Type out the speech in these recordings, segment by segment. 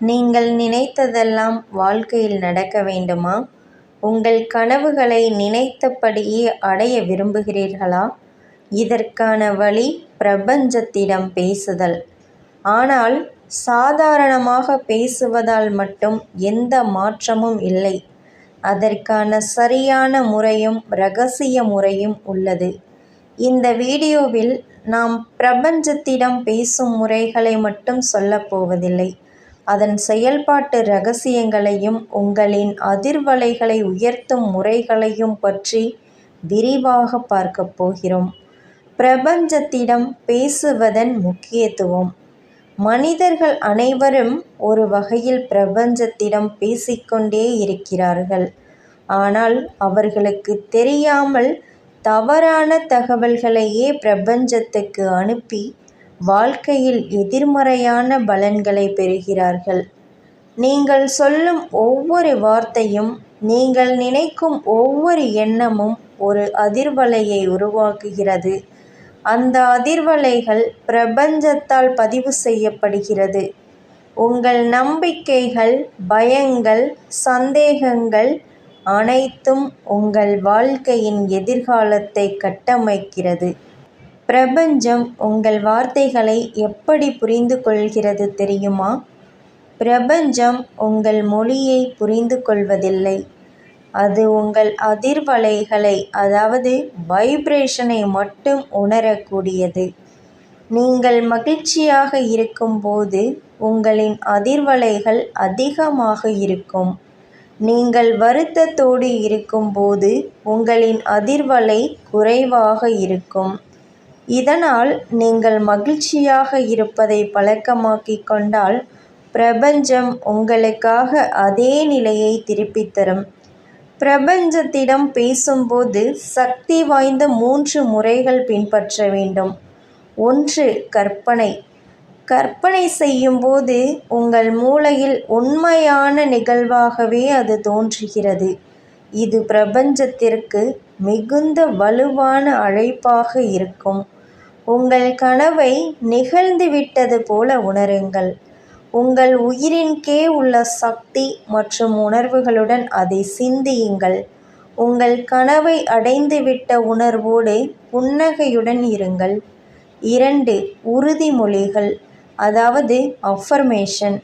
நீங்கள் நினைத்ததெல்லாம் வாழ்க்கையில் நடக்க வேண்டுமா? உங்கள் கனவுகளை நினைத்தபடியே அடைய விரும்புகிறீர்களா? இதற்கான வழி பிரபஞ்சத்திடம் பேசுதல். ஆனால் சாதாரணமாக பேசுவதால் மட்டும் எந்த மாற்றமும் இல்லை. அதற்கான சரியான முறையும் ரகசிய முறையும் உள்ளது. இந்த வீடியோவில் நாம் பிரபஞ்சத்திடம் பேசும் முறைகளை மட்டும் சொல்லப்போவதில்லை அதன் செயல்பாட்டு இரகசியங்களையும் உங்களின் அதிர்வலைகளை உயர்த்தும் முறைகளையும் பற்றி விரிவாக பார்க்கப் போகிறோம். பிரபஞ்சத்திடம் பேசுவதன் முக்கியத்துவம். மனிதர்கள் அனைவரும் ஒரு வகையில் பிரபஞ்சத்திடம் பேசிக்கொண்டே இருக்கிறார்கள். ஆனால் அவர்களுக்கு தெரியாமல் தவறான தகவல்களையே பிரபஞ்சத்துக்கு அனுப்பி வாழ்க்கையில் எதிர்மறையான பலன்களை பெறுகிறார்கள். நீங்கள் சொல்லும் ஒவ்வொரு வார்த்தையும் நீங்கள் நினைக்கும் ஒவ்வொரு எண்ணமும் ஒரு அதிர்வலையை உருவாக்குகிறது. அந்த அதிர்வலைகள் பிரபஞ்சத்தால் பதிவு செய்யப்படுகிறது. உங்கள் நம்பிக்கைகள் பயங்கள் சந்தேகங்கள் அனைத்தும் உங்கள் வாழ்க்கையின் எதிர்காலத்தை கட்டமைக்கிறது. பிரபஞ்சம் உங்கள் வார்த்தைகளை எப்படி புரிந்து கொள்கிறது தெரியுமா? பிரபஞ்சம் உங்கள் மொழியை புரிந்து கொள்வதில்லை அது உங்கள் அதிர்வலைகளை அதாவது வைப்ரேஷனை மட்டும் உணரக்கூடியது. நீங்கள் மகிழ்ச்சியாக இருக்கும்போது உங்களின் அதிர்வலைகள் அதிகமாக இருக்கும். நீங்கள் வருத்தத்தோடு இருக்கும்போது உங்களின் அதிர்வலை குறைவாக இருக்கும். இதனால் நீங்கள் மகிழ்ச்சியாக இருப்பதை பழக்கமாக்கிக் கொண்டால் பிரபஞ்சம் உங்களுக்காக அதே நிலையை திருப்பித் தரும். பிரபஞ்சத்திடம் பேசும்போது சக்தி வாய்ந்த மூன்று முறைகள் பின்பற்ற வேண்டும். ஒன்று கற்பனை. கற்பனை செய்யும்போது உங்கள் மூளையில் உண்மையான நிகழ்வாகவே அது தோன்றுகிறது. இது பிரபஞ்சத்திற்கு மிகுந்த வலுவான அழைப்பாக இருக்கும். உங்கள் கனவை நிகழ்ந்துவிட்டது போல உணருங்கள். உங்கள் உயிரின்கே உள்ள சக்தி மற்றும் உணர்வுகளுடன் அதை சிந்தியுங்கள். உங்கள் கனவை அடைந்துவிட்ட உணர்வோடு புன்னகையுடன் இருங்கள். இரண்டு உறுதிமொழிகள் அதாவது அஃபர்மேஷன்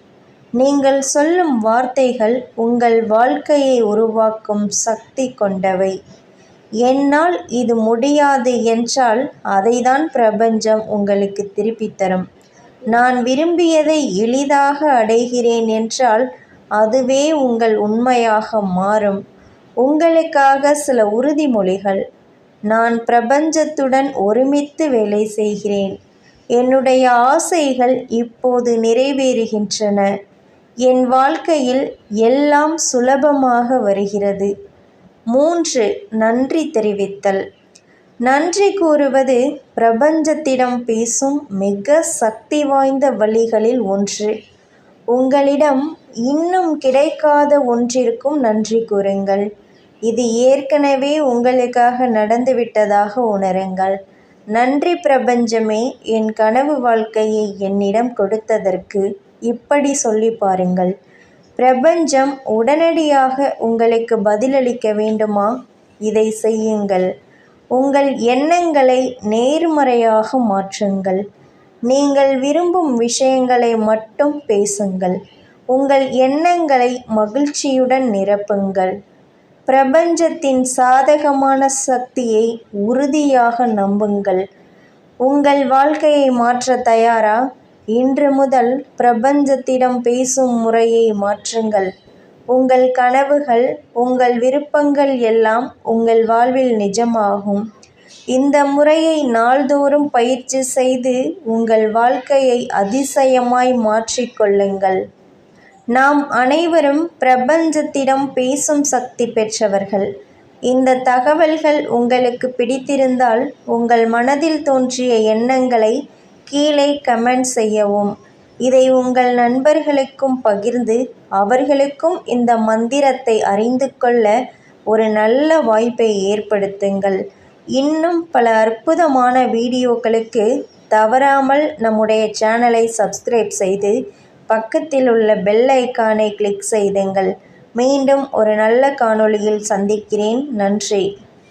நீங்கள் சொல்லும் வார்த்தைகள் உங்கள் வாழ்க்கையை உருவாக்கும் சக்தி கொண்டவை. என்னால் இது முடியாது என்றால் அதைதான் பிரபஞ்சம் உங்களுக்கு திருப்பித் தரும். நான் விரும்பியதை எளிதாக அடைகிறேன் என்றால் அதுவே உங்கள் உண்மையாக மாறும். உங்களுக்காக சில உறுதிமொழிகள். நான் பிரபஞ்சத்துடன் ஒருமித்து வேலை செய்கிறேன். என்னுடைய ஆசைகள் இப்போது நிறைவேறுகின்றன. என் வாழ்க்கையில் எல்லாம் சுலபமாக வருகிறது. மூன்று நன்றி தெரிவித்தல். நன்றி கூறுவது பிரபஞ்சத்திடம் பேசும் மிக சக்தி வாய்ந்த வழிகளில் ஒன்று. உங்களிடம் இன்னும் கிடைக்காத ஒன்றிற்கும் நன்றி கூறுங்கள். இது ஏற்கனவே உங்களுக்காக நடந்துவிட்டதாக உணருங்கள். நன்றி பிரபஞ்சமே என் கனவு வாழ்க்கையை என்னிடம் கொடுத்ததற்கு இப்படி சொல்லி பாருங்கள். பிரபஞ்சம் உடனடியாக உங்களுக்கு பதிலளிக்க வேண்டுமா? இதை செய்யுங்கள். உங்கள் எண்ணங்களை நேர்மறையாக மாற்றுங்கள். நீங்கள் விரும்பும் விஷயங்களை மட்டும் பேசுங்கள். உங்கள் எண்ணங்களை மகிழ்ச்சியுடன் நிரப்புங்கள். பிரபஞ்சத்தின் சாதகமான சக்தியை உறுதியாக நம்புங்கள். உங்கள் வாழ்க்கையை மாற்ற தயாரா? இன்று முதல் பிரபஞ்சத்திடம் பேசும் முறையை மாற்றுங்கள். உங்கள் கனவுகள் உங்கள் விருப்பங்கள் எல்லாம் உங்கள் வாழ்வில் நிஜமாகும். இந்த முறையை நாள்தோறும் பயிற்சி செய்து உங்கள் வாழ்க்கையை அதிசயமாய் மாற்றிக்கொள்ளுங்கள் நாம் அனைவரும் பிரபஞ்சத்திடம் பேசும் சக்தி பெற்றவர்கள். இந்த தகவல்கள் உங்களுக்கு பிடித்திருந்தால் உங்கள் மனதில் தோன்றிய எண்ணங்களை கீழே கமெண்ட் செய்யவும். இதை உங்கள் நண்பர்களுக்கும் பகிர்ந்து அவர்களுக்கும் இந்த மந்திரத்தை அறிந்து கொள்ள ஒரு நல்ல வாய்ப்பை ஏற்படுத்துங்கள். இன்னும் பல அற்புதமான வீடியோக்களுக்கு தவறாமல் நம்முடைய சேனலை சப்ஸ்கிரைப் செய்து பக்கத்தில் உள்ள பெல் ஐக்கானை கிளிக் செய்துங்கள். மீண்டும் ஒரு நல்ல காணொளியில் சந்திக்கிறேன். நன்றி.